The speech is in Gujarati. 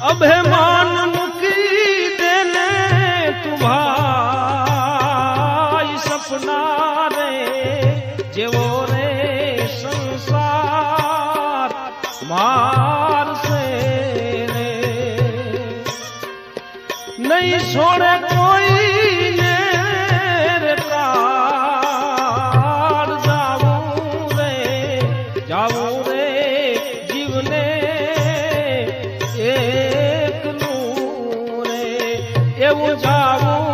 અભિમાન મૂકી દેને તુભાઈ સપના રે જેવો રે સંસાર મારશે રે નહીં છોડે કોઈ ને પ્રાણ જાવું રે જાવું રે જીવને એવું જાવું